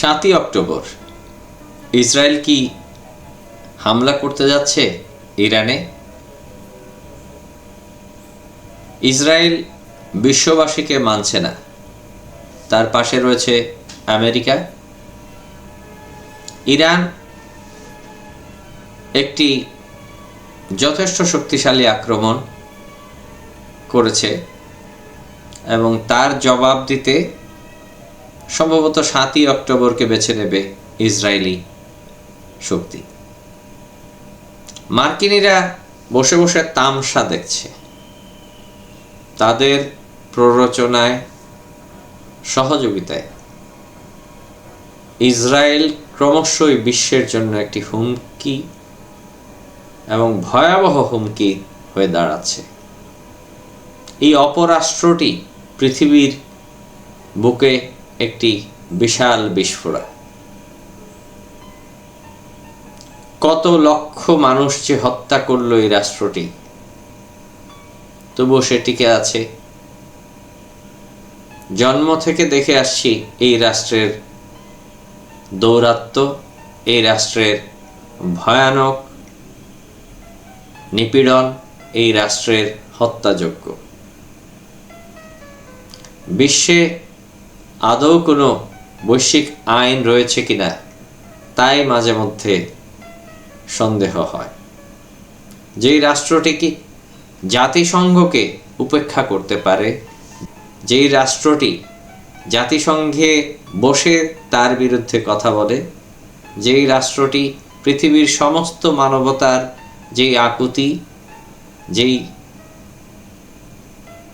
সাতই October. Israel কি হামলা করতে যাচ্ছে ইরানে? ইসরায়েল বিশ্ববাসীকে মানছে না। তার পাশে রয়েছে আমেরিকা। ইরান একটি যথেষ্ট শক্তিশালী আক্রমণ করেছে এবং তার জবাব দিতে সম্ভবত সাতই অক্টোবরকে বেছে নেবে ইসরায়েলি শক্তি। মার্কিনিরা বসে বসে তামসা দেখছে। তাদের প্ররোচনায়, সহযোগিতায় ইসরায়েল ক্রমশই বিশ্বের জন্য একটি হুমকি এবং ভয়াবহ হুমকি হয়ে দাঁড়াচ্ছে। এই অপরাষ্ট্রটি পৃথিবীর বুকে একটি বিশাল বিস্ফোরা কত লক্ষ মানুষ যে হত্যা করল এই রাষ্ট্রটি, তবুও সে টিকে আছে। জন্ম থেকে দেখে আসছি এই রাষ্ট্রের দৌরাত্ম এই রাষ্ট্রের ভয়ানক নিপীড়ন, এই রাষ্ট্রের হত্যাযোগ্য বিশ্বে আদৌ কোনো বৈশ্বিক আইন রয়েছে কিনা, তাই মাঝে মধ্যে সন্দেহ হয়। যেই রাষ্ট্রটি কি জাতিসংঘকে উপেক্ষা করতে পারে? যেই রাষ্ট্রটি জাতিসংঘে বসে তার বিরুদ্ধে কথা বলে? যেই রাষ্ট্রটি পৃথিবীর সমস্ত মানবতার যেই আকুতি, যেই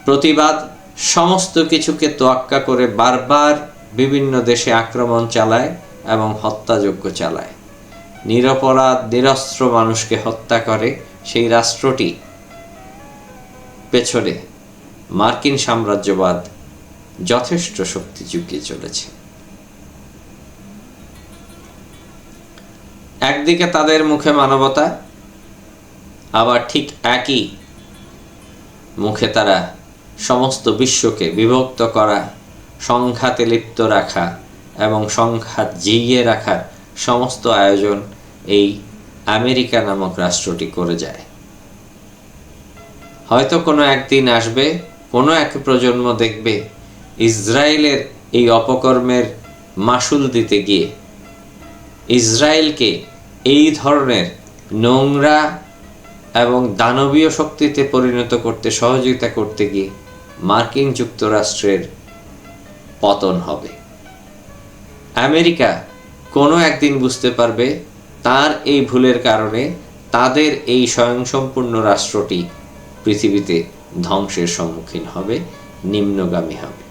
প্রতিবাদ সমস্ত কিছুকে তোয়াক্কা করে বারবার বিভিন্ন দেশে আক্রমণ চালায় এবং হত্যাযজ্ঞ চালায়। নিরপরাধ, নিরস্ত্র মানুষকে হত্যা করে সেই রাষ্ট্রটি পেছনে মার্কিন সাম্রাজ্যবাদ যথেষ্ট শক্তি চুকিয়ে চলেছে। একদিকে তাদের মুখে মানবতা, আবার ঠিক একই মুখে তারা সমস্ত বিশ্বকে বিভক্ত করা, সংঘাতে লিপ্ত রাখা এবং সংঘাত জিইয়ে রাখার সমস্ত আয়োজন এই আমেরিকা নামক রাষ্ট্রটি করে যায়। হয়তো কোনো একদিন আসবে, কোনো এক প্রজন্ম দেখবে, ইসরায়েলের এই অপকর্মের মাসুল দিতে গিয়ে। ইসরায়েলকে এই ধরনের নোংরা এবং দানবীয় শক্তিতে পরিণত করতে সহযোগিতা করতে গিয়ে মার্কিন যুক্তরাষ্ট্রের পতন হবে। আমেরিকা কোনো একদিন বুঝতে পারবে তার এই ভুলের কারণে তাদের এই স্বয়ংসম্পূর্ণ রাষ্ট্রটি পৃথিবীতে ধ্বংসের সম্মুখীন হবে, নিম্নগামী হবে।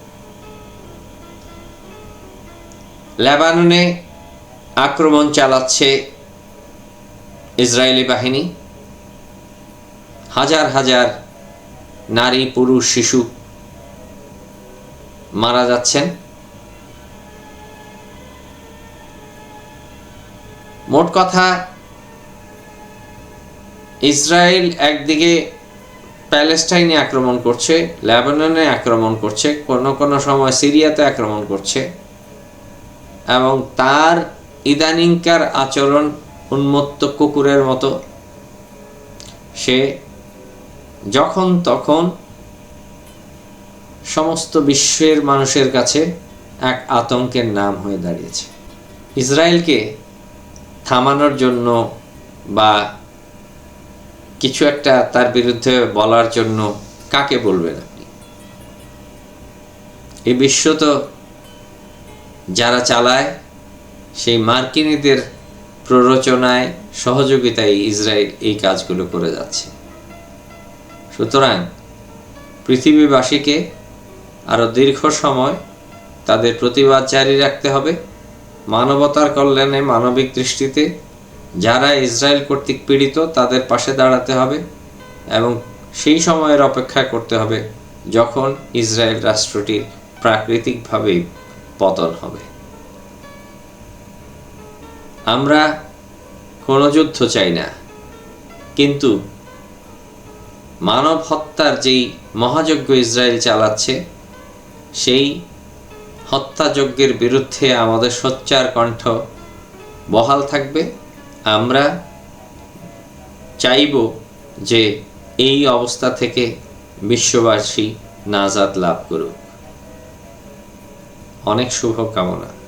লেবাননে আক্রমণ চালাচ্ছে ইসরায়েলি বাহিনী। হাজার হাজার নারী, পুরুষ, শিশু মারা যাচ্ছেন। মোট কথা, ইসরায়েল একদিকে প্যালেস্টাইনে আক্রমণ করছে, লেবাননে আক্রমণ করছে, কোনো কোনো সময় সিরিয়াতে আক্রমণ করছে, এবং তার ইদানিংকার আচরণ উন্মত্ত কুকুরের মতো। সে যখন তখন সমস্ত বিশ্বের মানুষের কাছে এক আতঙ্কের নাম হয়ে দাঁড়িয়েছে। ইসরায়েলকে থামানোর জন্য বা কিছু একটা তার বিরুদ্ধে বলার জন্য কাকে বলবেন আপনি? এই বিশ্ব তো যারা চালায়, সেই মার্কিনীদের প্ররোচনায়, সহযোগিতায় ইসরায়েল এই কাজগুলো করে যাচ্ছে। সুতরাং পৃথিবীবাসীকে আরও দীর্ঘ সময় তাদের প্রতিবাদ জারি রাখতে হবে। মানবতার কল্যাণে মানবিক দৃষ্টিতে যারা ইসরায়েল কর্তৃক পীড়িত, তাদের পাশে দাঁড়াতে হবে এবং সেই সময়ের অপেক্ষা করতে হবে যখন ইসরায়েল রাষ্ট্রটির প্রাকৃতিকভাবেই পতন হবে। আমরা কোনো যুদ্ধ চাই না, কিন্তু মানব হত্যার যেই মহাযজ্ঞ ইসরায়েল চালাচ্ছে, সেই হত্যাযজ্ঞের বিরুদ্ধে আমাদের সোচ্চার কণ্ঠ বহাল থাকবে। আমরা চাইব যে এই অবস্থা থেকে বিশ্ববাসী নাজাদ লাভ করুক। অনেক শুভকামনা